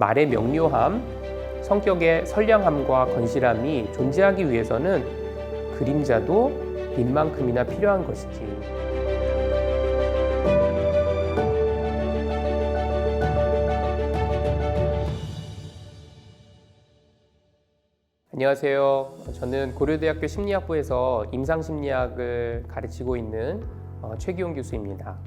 말의 명료함, 성격의 선량함과 건실함이 존재하기 위해서는 그림자도 빛만큼이나 필요한 것이지. 안녕하세요. 저는 고려대학교 심리학부에서 임상심리학을 가르치고 있는 어, 최기용 교수입니다.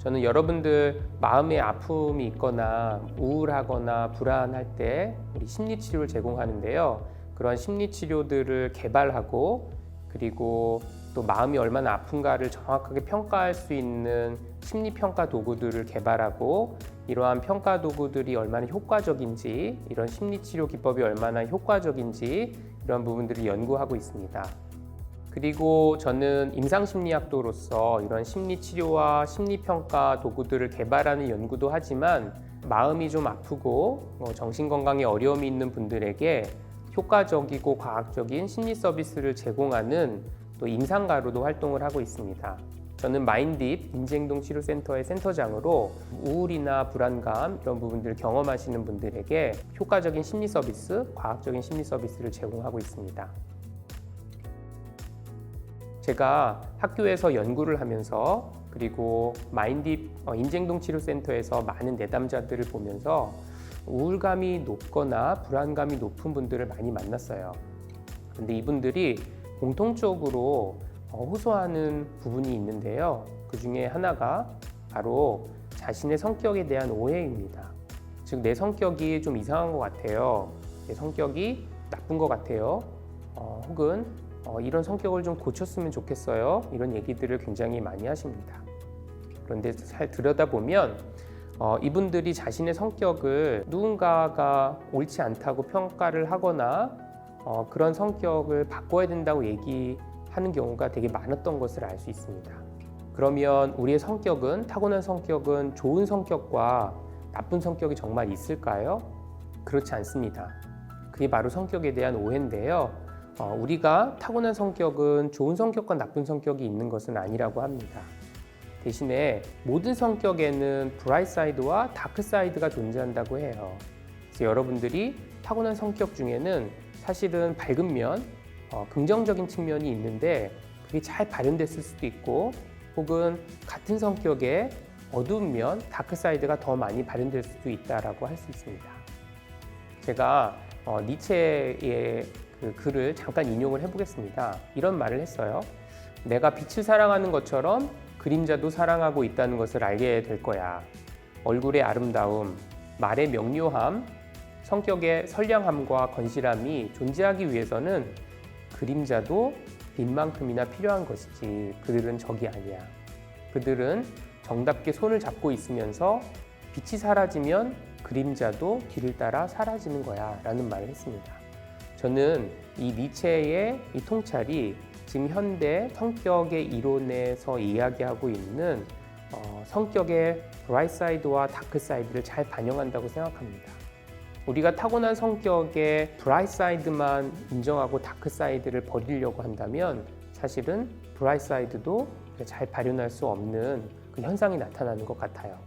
저는 여러분들 마음의 아픔이 있거나 우울하거나 불안할 때 우리 심리 치료를 제공하는데요. 그러한 심리 치료들을 개발하고 그리고 또 마음이 얼마나 아픈가를 정확하게 평가할 수 있는 심리 평가 도구들을 개발하고 이러한 평가 도구들이 얼마나 효과적인지 이런 심리 치료 기법이 얼마나 효과적인지 이런 부분들을 연구하고 있습니다. 그리고 저는 임상심리학도로서 이런 심리치료와 심리평가 도구들을 개발하는 연구도 하지만 마음이 좀 아프고 어, 정신건강에 어려움이 있는 분들에게 효과적이고 과학적인 심리 서비스를 제공하는 또 임상가로도 활동을 하고 있습니다. 저는 마인딥 인지행동 치료센터의 센터장으로 우울이나 불안감 이런 부분들을 경험하시는 분들에게 효과적인 심리 서비스, 과학적인 심리 서비스를 제공하고 있습니다. 제가 학교에서 연구를 하면서 그리고 마인딥 어, 인쟁동 치료센터에서 많은 내담자들을 보면서 우울감이 높거나 불안감이 높은 분들을 많이 만났어요. 근데 이분들이 공통적으로 어, 호소하는 부분이 있는데요. 그 중에 하나가 바로 자신의 성격에 대한 오해입니다. 즉, 내 성격이 좀 이상한 것 같아요. 내 성격이 나쁜 것 같아요. 어, 혹은 어, 이런 성격을 좀 고쳤으면 좋겠어요. 이런 얘기들을 굉장히 많이 하십니다. 그런데 잘 들여다보면 어, 이분들이 자신의 성격을 누군가가 옳지 않다고 평가를 하거나 어, 그런 성격을 바꿔야 된다고 얘기하는 경우가 되게 많았던 것을 알 수 있습니다. 그러면 우리의 성격은 타고난 성격은 좋은 성격과 나쁜 성격이 정말 있을까요? 그렇지 않습니다. 그게 바로 성격에 대한 오해인데요. 어, 우리가 타고난 성격은 좋은 성격과 나쁜 성격이 있는 것은 아니라고 합니다. 대신에 모든 성격에는 브라이 사이드와 다크 사이드가 존재한다고 해요. 그래서 여러분들이 타고난 성격 중에는 사실은 밝은 면, 어, 긍정적인 측면이 있는데 그게 잘 발현됐을 수도 있고 혹은 같은 성격의 어두운 면, 다크 사이드가 더 많이 발현될 수도 있다라고 할 수 있습니다. 제가 어, 니체의 그 글을 잠깐 인용을 해보겠습니다. 이런 말을 했어요. 내가 빛을 사랑하는 것처럼 그림자도 사랑하고 있다는 것을 알게 될 거야. 얼굴의 아름다움, 말의 명료함, 성격의 선량함과 건실함이 존재하기 위해서는 그림자도 빛만큼이나 필요한 것이지. 그들은 적이 아니야. 그들은 정답게 손을 잡고 있으면서 빛이 사라지면 그림자도 길을 따라 사라지는 거야. 라는 말을 했습니다. 저는 이 니체의 이 통찰이 지금 현대 성격의 이론에서 이야기하고 있는 어, 성격의 브라이트 사이드와 다크 사이드를 잘 반영한다고 생각합니다. 우리가 타고난 성격의 브라이트 사이드만 인정하고 다크 사이드를 버리려고 한다면 사실은 브라이트 사이드도 잘 발현할 수 없는 그 현상이 나타나는 것 같아요.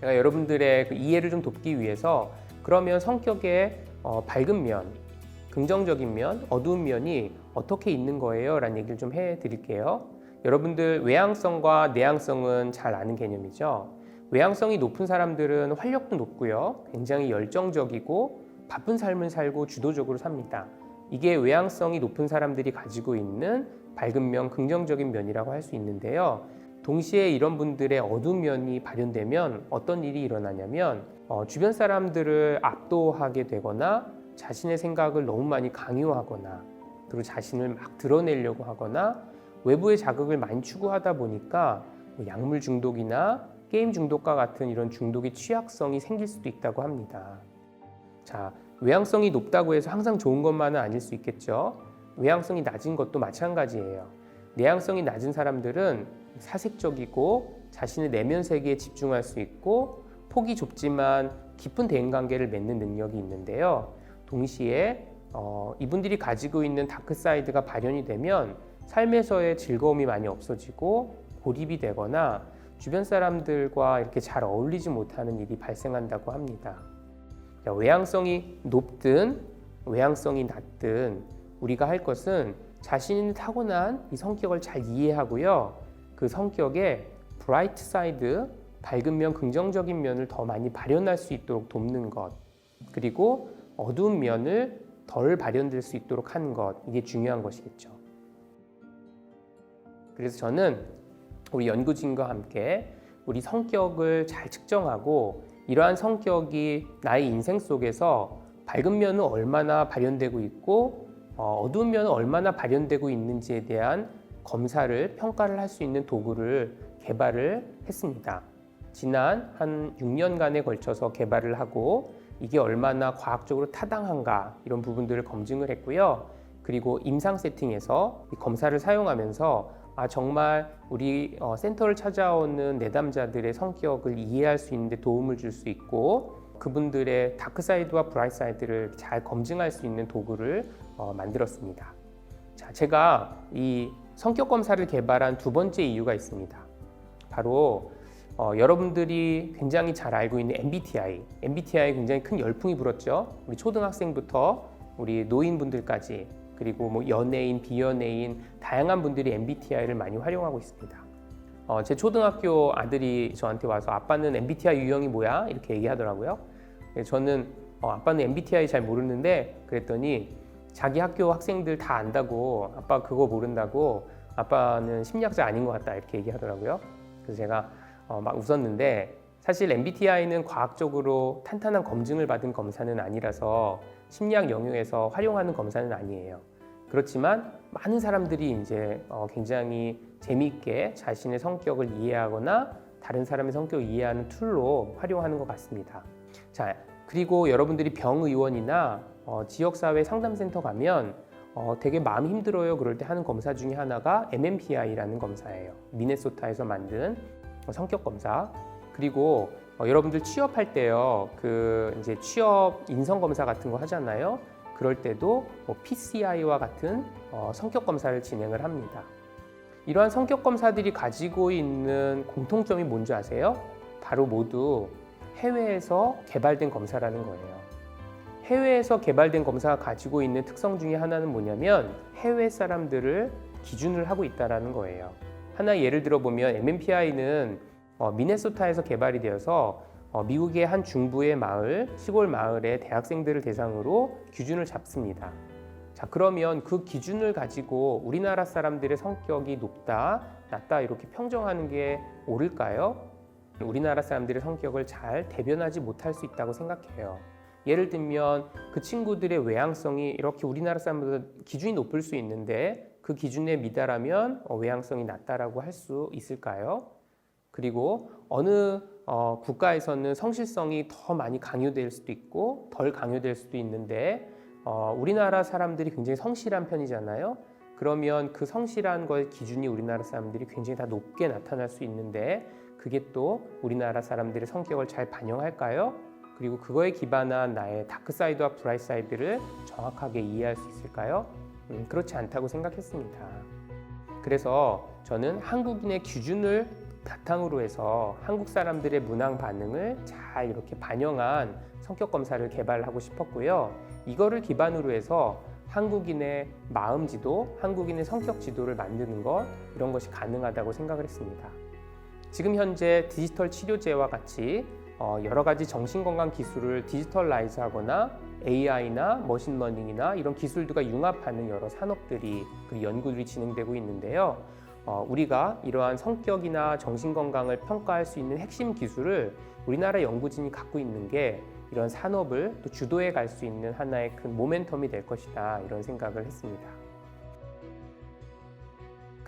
제가 여러분들의 그 이해를 좀 돕기 위해서 그러면 성격의 어, 밝은 면, 긍정적인 면, 어두운 면이 어떻게 있는 거예요? 라는 얘기를 좀 해드릴게요. 여러분들 외향성과 내향성은 잘 아는 개념이죠. 외향성이 높은 사람들은 활력도 높고요. 굉장히 열정적이고 바쁜 삶을 살고 주도적으로 삽니다. 이게 외향성이 높은 사람들이 가지고 있는 밝은 면, 긍정적인 면이라고 할 수 있는데요. 동시에 이런 분들의 어두운 면이 발현되면 어떤 일이 일어나냐면 어, 주변 사람들을 압도하게 되거나 자신의 생각을 너무 많이 강요하거나 그리고 자신을 막 드러내려고 하거나 외부의 자극을 많이 추구하다 보니까 뭐 약물 중독이나 게임 중독과 같은 이런 중독의 취약성이 생길 수도 있다고 합니다. 자, 외향성이 높다고 해서 항상 좋은 것만은 아닐 수 있겠죠. 외향성이 낮은 것도 마찬가지예요. 내향성이 낮은 사람들은 사색적이고 자신의 내면 세계에 집중할 수 있고 폭이 좁지만 깊은 대인관계를 맺는 능력이 있는데요. 동시에 어, 이분들이 가지고 있는 다크 사이드가 발현이 되면 삶에서의 즐거움이 많이 없어지고 고립이 되거나 주변 사람들과 이렇게 잘 어울리지 못하는 일이 발생한다고 합니다. 자, 외향성이 높든 외향성이 낮든 우리가 할 것은 자신이 타고난 이 성격을 잘 이해하고요. 그 성격의 브라이트 사이드, 밝은 면, 긍정적인 면을 더 많이 발현할 수 있도록 돕는 것. 그리고 어두운 면을 덜 발현될 수 있도록 하는 것. 이게 중요한 것이겠죠. 그래서 저는 우리 연구진과 함께 우리 성격을 잘 측정하고 이러한 성격이 나의 인생 속에서 밝은 면은 얼마나 발현되고 있고 어, 어두운 면은 얼마나 발현되고 있는지에 대한 검사를 평가를 할 수 있는 도구를 개발을 했습니다. 지난 한 6년간에 걸쳐서 개발을 하고 이게 얼마나 과학적으로 타당한가 이런 부분들을 검증을 했고요. 그리고 임상 세팅에서 이 검사를 사용하면서 아 정말 우리 어, 센터를 찾아오는 내담자들의 성격을 이해할 수 있는데 도움을 줄 수 있고 그분들의 다크 사이드와 브라이트 사이드를 잘 검증할 수 있는 도구를 어, 만들었습니다. 자, 제가 이 성격 검사를 개발한 두 번째 이유가 있습니다. 바로 어, 여러분들이 굉장히 잘 알고 있는 MBTI, MBTI 굉장히 큰 열풍이 불었죠. 우리 초등학생부터 우리 노인분들까지 그리고 뭐 연예인, 비연예인 다양한 분들이 MBTI를 많이 활용하고 있습니다. 어, 제 초등학교 아들이 저한테 와서 아빠는 MBTI 유형이 뭐야? 이렇게 얘기하더라고요. 네, 저는 어, 아빠는 MBTI 잘 모르는데 그랬더니 자기 학교 학생들 다 안다고 아빠 그거 모른다고 아빠는 심리학자 아닌 것 같다 이렇게 얘기하더라고요. 그래서 제가 어, 막 웃었는데 사실 MBTI는 과학적으로 탄탄한 검증을 받은 검사는 아니라서 심리학 영역에서 활용하는 검사는 아니에요. 그렇지만 많은 사람들이 이제 어, 굉장히 재미있게 자신의 성격을 이해하거나 다른 사람의 성격을 이해하는 툴로 활용하는 것 같습니다. 자, 그리고 여러분들이 병의원이나 어, 지역사회 상담센터 가면 어, 되게 마음이 힘들어요. 그럴 때 하는 검사 중에 하나가 MMPI라는 검사예요. 미네소타에서 만든 어, 성격 검사. 그리고 어, 여러분들 취업할 때요. 그 이제 취업 인성 검사 같은 거 하잖아요. 그럴 때도 뭐 PCI와 같은 어, 성격 검사를 진행을 합니다. 이러한 성격 검사들이 가지고 있는 공통점이 뭔지 아세요? 바로 모두 해외에서 개발된 검사라는 거예요. 해외에서 개발된 검사가 가지고 있는 특성 중에 하나는 뭐냐면 해외 사람들을 기준을 하고 있다라는 거예요. 하나 예를 들어 보면 MMPI는 어, 미네소타에서 개발이 되어서 어, 미국의 한 중부의 마을, 시골 마을의 대학생들을 대상으로 기준을 잡습니다. 자, 그러면 그 기준을 가지고 우리나라 사람들의 성격이 높다, 낮다 이렇게 평정하는 게 옳을까요? 우리나라 사람들의 성격을 잘 대변하지 못할 수 있다고 생각해요. 예를 들면 그 친구들의 외향성이 이렇게 우리나라 사람보다 기준이 높을 수 있는데 그 기준에 미달하면 어, 외향성이 낮다라고 할 수 있을까요? 그리고 어느 어, 국가에서는 성실성이 더 많이 강요될 수도 있고 덜 강요될 수도 있는데 어, 우리나라 사람들이 굉장히 성실한 편이잖아요. 그러면 그 성실한 거의 기준이 우리나라 사람들이 굉장히 다 높게 나타날 수 있는데 그게 또 우리나라 사람들의 성격을 잘 반영할까요? 그리고 그거에 기반한 나의 다크 사이드와 브라이트 사이드를 정확하게 이해할 수 있을까요? 음, 그렇지 않다고 생각했습니다. 그래서 저는 한국인의 기준을 바탕으로 해서 한국 사람들의 문항 반응을 잘 이렇게 반영한 성격 검사를 개발하고 싶었고요. 이거를 기반으로 해서 한국인의 마음 지도, 한국인의 성격 지도를 만드는 것 이런 것이 가능하다고 생각을 했습니다. 지금 현재 디지털 치료제와 같이 어, 여러 가지 정신건강 기술을 디지털라이즈하거나 AI나 머신러닝이나 이런 기술들과 융합하는 여러 산업들이 그리고 연구들이 진행되고 있는데요. 어, 우리가 이러한 성격이나 정신건강을 평가할 수 있는 핵심 기술을 우리나라 연구진이 갖고 있는 게 이런 산업을 또 주도해 갈 수 있는 하나의 큰 모멘텀이 될 것이다 이런 생각을 했습니다.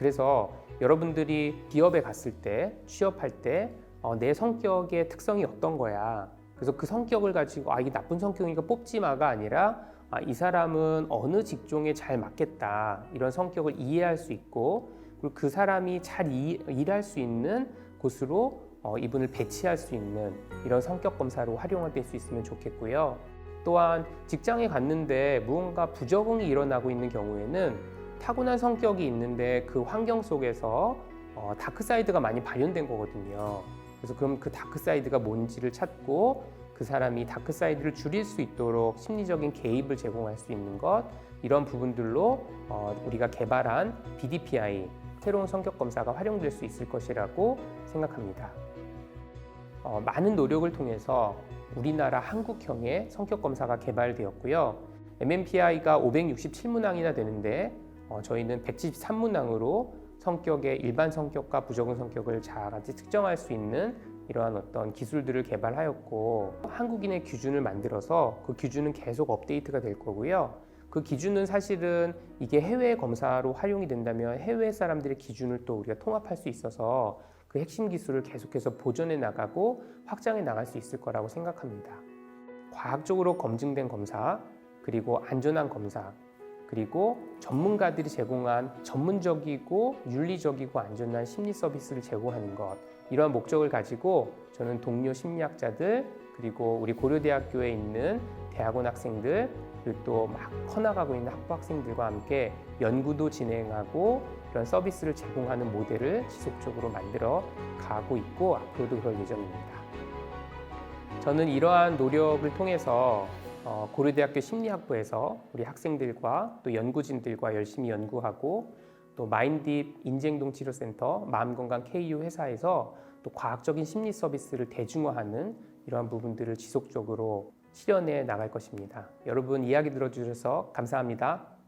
그래서 여러분들이 기업에 갔을 때 취업할 때 어, 내 성격의 특성이 어떤 거야. 그래서 그 성격을 가지고 아 이게 나쁜 성격이니까 뽑지 마가 아니라 아, 이 사람은 어느 직종에 잘 맞겠다 이런 성격을 이해할 수 있고 그리고 그 사람이 잘 이, 일할 수 있는 곳으로 어, 이분을 배치할 수 있는 이런 성격 검사로 활용될 수 있으면 좋겠고요. 또한 직장에 갔는데 무언가 부적응이 일어나고 있는 경우에는 타고난 성격이 있는데 그 환경 속에서 어, 다크 사이드가 많이 발현된 거거든요. 그래서 그럼 그 다크 사이드가 뭔지를 찾고 그 사람이 다크 사이드를 줄일 수 있도록 심리적인 개입을 제공할 수 있는 것 이런 부분들로 어, 우리가 개발한 BDPI 새로운 성격 검사가 활용될 수 있을 것이라고 생각합니다. 어, 많은 노력을 통해서 우리나라 한국형의 성격 검사가 개발되었고요. MMPI가 567문항이나 되는데 어, 저희는 173문항으로 성격의 일반 성격과 부적응 성격을 잘 측정할 수 있는 이러한 어떤 기술들을 개발하였고 한국인의 기준을 만들어서 그 기준은 계속 업데이트가 될 거고요. 그 기준은 사실은 이게 해외 검사로 활용이 된다면 해외 사람들의 기준을 또 우리가 통합할 수 있어서 그 핵심 기술을 계속해서 보존해 나가고 확장해 나갈 수 있을 거라고 생각합니다. 과학적으로 검증된 검사, 그리고 안전한 검사, 그리고 전문가들이 제공한 전문적이고 윤리적이고 안전한 심리 서비스를 제공하는 것 이러한 목적을 가지고 저는 동료 심리학자들 그리고 우리 고려대학교에 있는 대학원 학생들 그리고 또 막 커나가고 있는 학부 학생들과 함께 연구도 진행하고 이런 서비스를 제공하는 모델을 지속적으로 만들어 가고 있고 앞으로도 그럴 예정입니다. 저는 이러한 노력을 통해서 어, 고려대학교 심리학부에서 우리 학생들과 또 연구진들과 열심히 연구하고 또 마인딥 인지행동 치료센터 마음건강 KU 회사에서 또 과학적인 심리 서비스를 대중화하는 이러한 부분들을 지속적으로 실현해 나갈 것입니다. 여러분 이야기 들어주셔서 감사합니다.